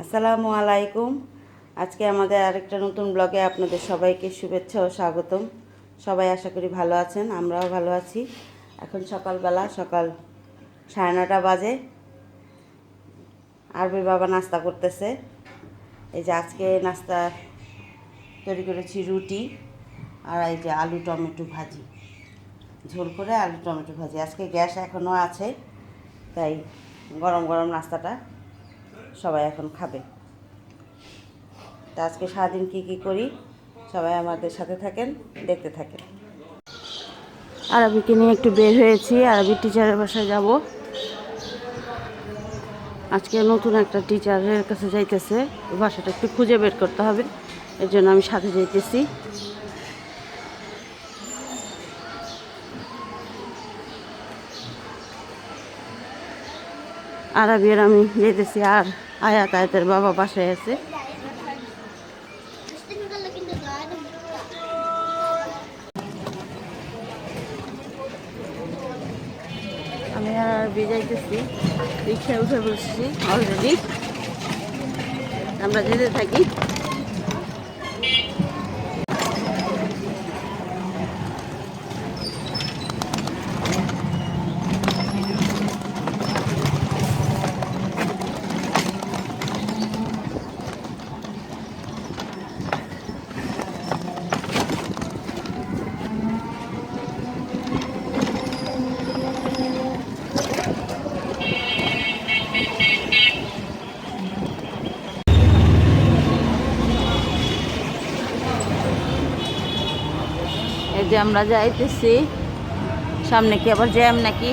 আসসালামু আলাইকুম। আজকে আমাদের আরেকটা নতুন ব্লগে আপনাদের সবাইকে শুভেচ্ছা ও স্বাগতম। সবাই আশা করি ভালো আছেন, আমরাও ভালো আছি। এখন সকালবেলা, সকাল সাড়ে নটা বাজে। আরবি বাবা নাস্তা করতেছে। এই যে আজকে নাস্তা তৈরি করেছি রুটি আর এই যে আলু টমেটো ভাজি। ঝোল করে আলু টমেটো ভাজি। আজকে গ্যাস এখনও আছে, তাই গরম গরম নাস্তাটা সবাই এখন খাবে। তা আজকে সারাদিন কী কী করি, সবাই আমাদের সাথে থাকেন, দেখতে থাকেন। আরবিকে নিয়ে একটু বের হয়েছি, আরবি টিচারের বাসায় যাব। আজকে নতুন একটা টিচারের কাছে যাইতেছে, বাসাটা একটু খুঁজে বের করতে হবে, এর জন্য আমি সাথে যাইতেছি। আরবির আমি যেতেছি আর আয়াত আয়াতের বাবা বাসায় আছে। আমি আর বেজাইতেছি রিক্সায় উঠে বসছি অলরেডি আমরা যেতে থাকি। যে আমরা যাইতেছি। সামনে কি আবার জ্যাম নাকি?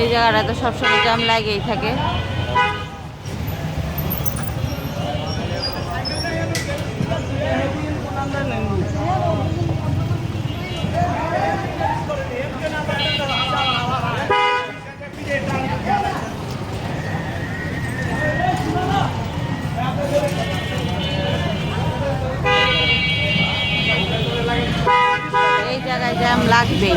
এই জায়গাটা তো সবসময় জ্যাম লাগেই থাকে এই জায়গায় জ্যাম লাগবেই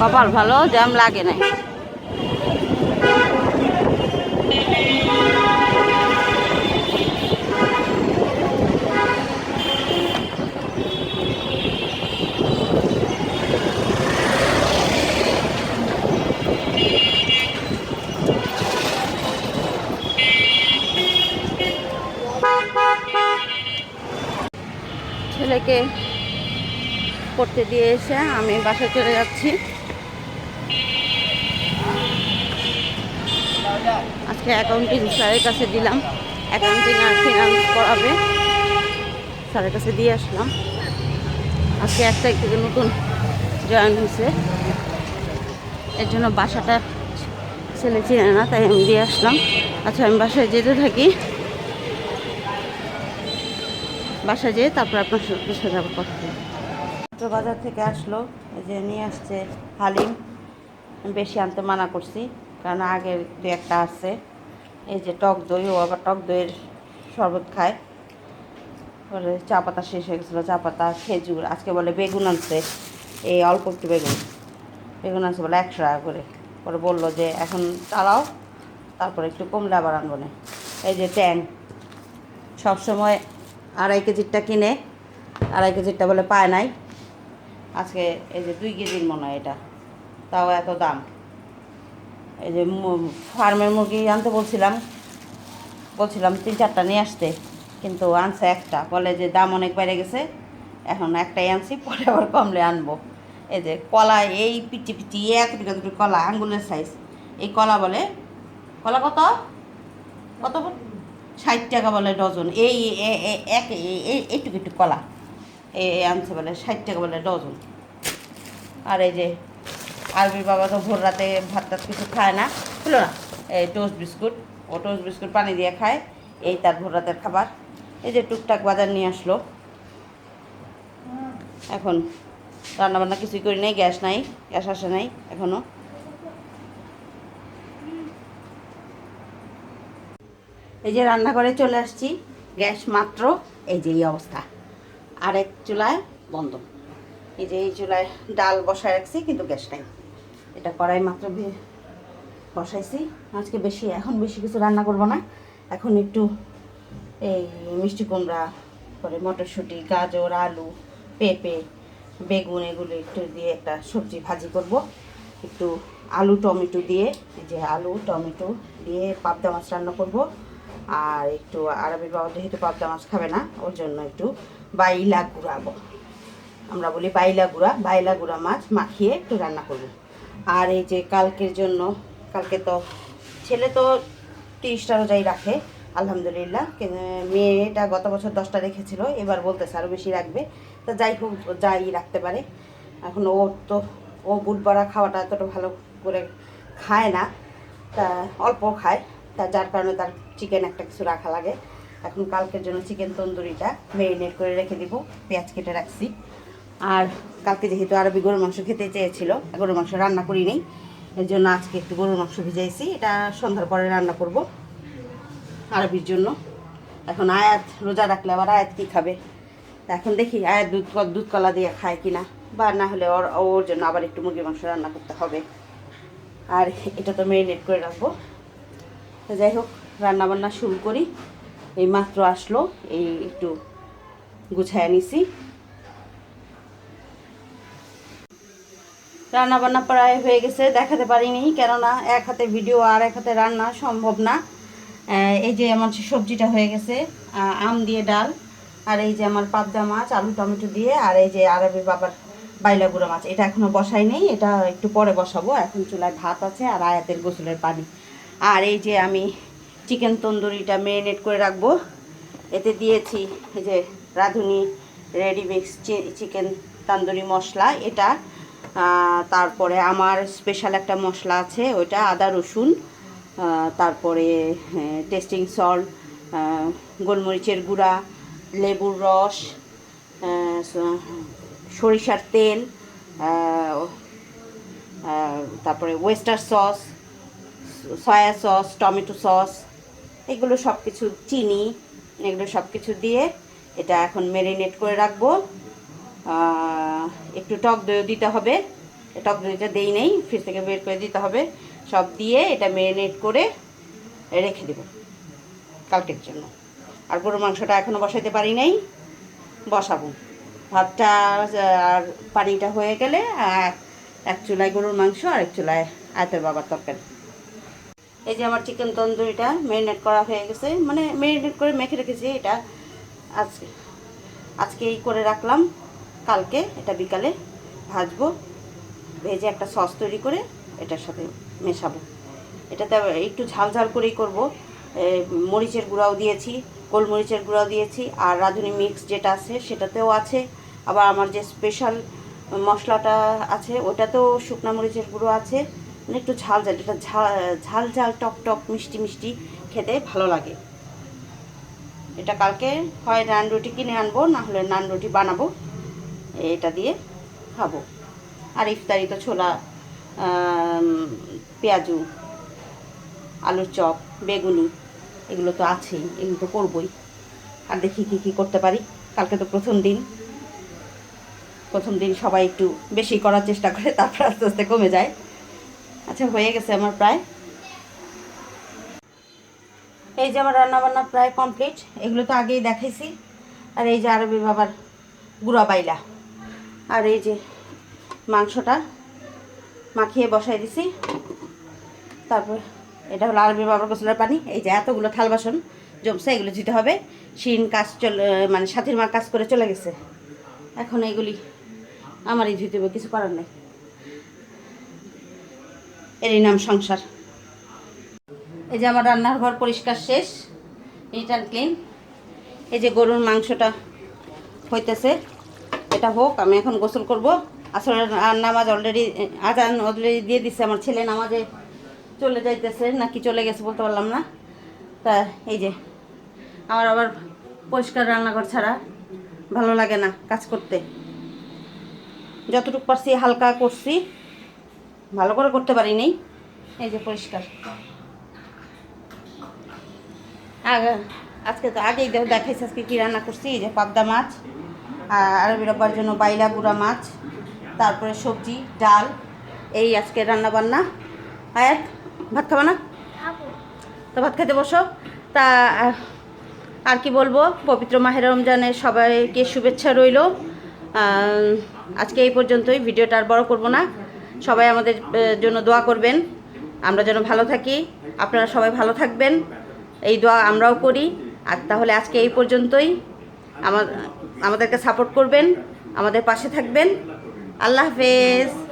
কপাল ভালো জ্যাম লাগে না ছেলেকে পড়তে দিয়ে এসে আমি বাসায় চলে যাচ্ছি। আজকে অ্যাকাউন্টিং স্যারের কাছে দিলাম। অ্যাকাউন্টিং আর ফিনান্স করাবে স্যারের কাছে দিয়ে আসলাম। আজকে এক তারিখ থেকে নতুন জয়েন হয়েছে। এর জন্য বাসাটা ছেলে চিনে না, তাই আমি দিয়ে আসলাম। আচ্ছা আমি বাসায় যেতে থাকি। বাসায় যেয়ে তারপর আপনার সাথে আবার কথা বাজার থেকে আসলো যে নিয়ে আসছে হালিম। বেশি আনতে মানা করছি, কারণ আগের দু একটা আছে। এই যে টক দই, ও আবার টক দইয়ের শরবত খায়। পরে চা পাতা শেষ হয়ে গেছিল, চা পাতা, খেজুর, আজকে বলে বেগুন আনছে। এই অল্প একটু বেগুন। বেগুন আনছে বলে একশো টাকা করে। পরে বলল যে, এখন চালাও, তারপরে একটু কমলে আবার আনব না। এই যে ট্যাং। সবসময় আড়াই কেজিরটা কিনে, আড়াই কেজিরটা বলে পায় নাই। আজকে এই যে দুই কেজির মনে হয় এটা, তাও এত দাম। এই যে ফার্মের মুরগি আনতে বলছিলাম বলছিলাম তিন চারটা নিয়ে আসতে, কিন্তু আনছে একটা। বলে যে দাম অনেক বেড়ে গেছে, এখন একটাই আনছি, পরে আবার কমলে আনব। এই যে কলা, এই পিটি পিটি এক দুটো দুটো কলা, আঙ্গুলের সাইজ এই কলা বলে, কলা কত? কত? ষাট টাকা বলে ডজন এই এক এইটুকু একটু কলা। এই আনছে বলে ষাট টাকা বলে ডজন। আর এই যে আরবির বাবা তো ভোর রাতে ভাত টাত কিছু খায় না, হলো না? এই টোস্ট বিস্কুট, ও টোস্ট বিস্কুট পানি দিয়ে খায়, এই তার ভোর রাতের খাবার। এই যে টুকটাক বাজার নিয়ে আসলো। এখন রান্না বান্না কিছুই করি নাই, গ্যাস নাই, গ্যাস আসে নাই এখনও এই যে রান্নাঘরে চলে আসছি। গ্যাস মাত্র, এই যে এই অবস্থা। আরেক চুলায় বন্ধ। এই যে এই চুলায় ডাল বসায় রাখছি, কিন্তু গ্যাস নাই। এটা কড়াই মাত্র বসাইছি। আজকে বেশি, এখন বেশি কিছু রান্না করব না। এখন একটু এই মিষ্টি কুমড়া, পরে মটরশুঁটি, গাজর, আলু, পেঁপে, বেগুন, এগুলো একটু দিয়ে একটা সবজি ভাজি করব। একটু আলু টমেটো দিয়ে, এই যে আলু, টমেটো দিয়ে পাবদা মাছ রান্না করব। আর একটু আরবির বাবা যেহেতু পাবদা মাছ খাবে না, ওর জন্য একটু বাইলা গুড়াবো আমরা বলি বাইলা গুঁড়া বাইলা গুঁড়া মাছ মাখিয়ে একটু রান্না করব। আর এই যে কালকের জন্য, কালকে তো ছেলে তো তিরিশটা রোজাই রাখে, আলহামদুলিল্লাহ। মেয়েটা গত বছর দশটা রেখেছিল, এবার বলতেছে আরও বেশি রাখবে। তা যাই হোক যাই রাখতে পারে। এখন ও তো, ও বুট খাওয়াটা এতটা ভালো করে খায় না, তা অল্প খায়। তা যার কারণে তার চিকেন একটা কিছু রাখা লাগে। এখন কালকের জন্য চিকেন তন্দুরিটা মেরিনেট করে রেখে দিব, পেঁয়াজ কেটে রাখছি। আর কালকে যেহেতু আরবি গরুর মাংস খেতে চেয়েছিল, গরুর মাংস রান্না করি নেই এর জন্য আজকে একটু গরুর মাংস ভিজাইছি। এটা সন্ধ্যার পরে রান্না করব আরবির জন্য। এখন আয়াত রোজা রাখলে আবার আয়াত কী খাবে? এখন দেখি আয়াত দুধ দুধ কলা দিয়ে খায় কিনা, বা না হলে ওর ওর জন্য আবার একটু মুরগির মাংস রান্না করতে হবে। আর এটা তো মেরিনেট করে রাখব। তো যাই হোক, রান্নাবান্না শুরু করি। এই মাত্র আসলো, এই একটু গুছায় নিছি। রান্না বান্না প্রায় হয়ে গেছে, দেখাতে পারিনি, কেননা এক হাতে ভিডিও আর এক হাতে রান্না সম্ভব না। এই যে আমার সবজিটা হয়ে গেছে আম দিয়ে ডাল, আর এই যে আমার পাবদা মাছ, আলু টমেটো দিয়ে, আর এই যে আরবি বাবার বাইলা গুঁড়ো মাছ, এটা এখনও বসাই নেই, এটা একটু পরে বসাবো। এখন চুলায় ভাত আছে আর আয়াতের গোসলের পানি। আর এই যে আমি চিকেন তন্দুরিটা মেরিনেট করে রাখব। এতে দিয়েছি এই যে Radhuni ready mix chicken tandoori masala. এটা তারপরে আমার স্পেশাল একটা মশলা আছে, ওইটা আদা, রসুন তারপরে টেস্টিং সল্ট গোলমরিচের গুঁড়া, লেবুর রস সরিষার তেল তারপরে oyster sauce soya sauce tomato sauce এগুলো সব কিছু চিনি, এগুলো সব কিছু দিয়ে এটা এখন মেরিনেট করে রাখব। একটু টক দইও দিতে হবে। টক দইটা দেই নেই, ফ্রিজ থেকে বের করে দিতে হবে। সব দিয়ে এটা মেরিনেট করে রেখে দেব কালকের জন্য। আর গরুর মাংসটা এখনও বসাইতে পারি নাই। বসাবো। ভাতটা, আর পানিটা হয়ে গেলে এক চুলায় গরুর মাংস আর এক চুলায় আয়তের বাবার তরকারি। এই যে আমার চিকেন তন্দুরিটা ম্যারিনেট করা হয়ে গেছে। মানে ম্যারিনেট করে মেখে রেখেছি এটা আজকে। আজকে এই করে রাখলাম। কালকে এটা বিকালে ভাজবো। ভেজে একটা সস তৈরি করে এটার সাথে মেশাবো। এটাতে একটু ঝাল ঝাল করেই করব। মরিচের গুঁড়াও দিয়েছি, গোলমরিচের গুঁড়াও দিয়েছি, আর রাঁধুনি মিক্স যেটা আছে সেটাতেও আছে। আবার আমার যে স্পেশাল মশলাটা আছে, ওটাতেও শুকনো মরিচের গুঁড়ো আছে। মানে একটু ঝাল ঝাল, এটা ঝাল ঝাল টক টক, মিষ্টি মিষ্টি খেতে ভালো লাগে। এটা কালকে হয় নান রুটি কিনে আনব, না হলে নান রুটি বানাবো। এটা দিয়ে খাব। আর ইফতারি তো ছোলা পেঁয়াজু, আলুর চপ, বেগুনি, এগুলো তো আছেই, এগুলো তো করবোই। আর দেখি কী কী করতে পারি। কালকে তো প্রথম দিন। প্রথম দিন সবাই একটু বেশি করার চেষ্টা করে, তারপর আস্তে আস্তে কমে যায়। আচ্ছা হয়ে গেছে আমার প্রায়। এই যে আমার রান্না বান্না প্রায় কমপ্লিট, এগুলো তো আগেই দেখাইছি। আর এই যে আরবি বাবার গুঁড়া বাইলা আর এই যে মাংসটা মাখিয়ে বসাই দিছি। তারপর এটা হলো আরবি বাবার গোসলের পানি। এই যে এতগুলো থাল বাসন জমছে, এগুলো দিতে হবে। শিন কাজ চলে মানে সাথীর মা কাজ করে চলে গেছে। এখন এইগুলি আমারই ধুতে হবে, কিছু করার নেই। এরই নাম সংসার। এই যে আমার রান্নার ঘর পরিষ্কার শেষ নিট অ্যান্ড ক্লিন এই যে গরুর মাংসটা হইতেছে, এটা হোক, আমি এখন গোসল করব। আসলে নামাজ অলরেডি আজান অলরেডি দিয়ে দিচ্ছে আমার ছেলে নামাজে চলে যাইতেছে, নাকি চলে গেছে বলতে পারলাম না। তা এই যে, আমার আবার পরিষ্কার রান্নাঘর ছাড়া ভালো লাগে না কাজ করতে। যতটুকু পারছি হালকা করছি। ভালো করে করতে পারিনি। এই যে পরিষ্কার। আগে আজকে তো আগেই দেখো দেখাইছি আজকে কী রান্না করছি? এই যে পাবদা মাছ আর রব্বার জন্য বাইলা গুঁড়া মাছ তারপরে সবজি ডাল এই আজকে রান্না বান্না। আয়াত ভাত খাবা না? তো ভাত খেতে বসো। তা আর কি বলব? পবিত্র মাহের রমজানের সবাইকে শুভেচ্ছা রইল। আজকে এই পর্যন্তই। ভিডিওটা আর বড় করব না। সবাই আমাদের জন্য দোয়া করবেন। আমরা যেন ভালো থাকি। আপনারা সবাই ভালো থাকবেন। এই দোয়া আমরাও করি। আর তাহলে আজকে এই পর্যন্তই। আমার আমাদেরকে সাপোর্ট করবেন। আমাদের পাশে থাকবেন। আল্লাহ হাফেজ।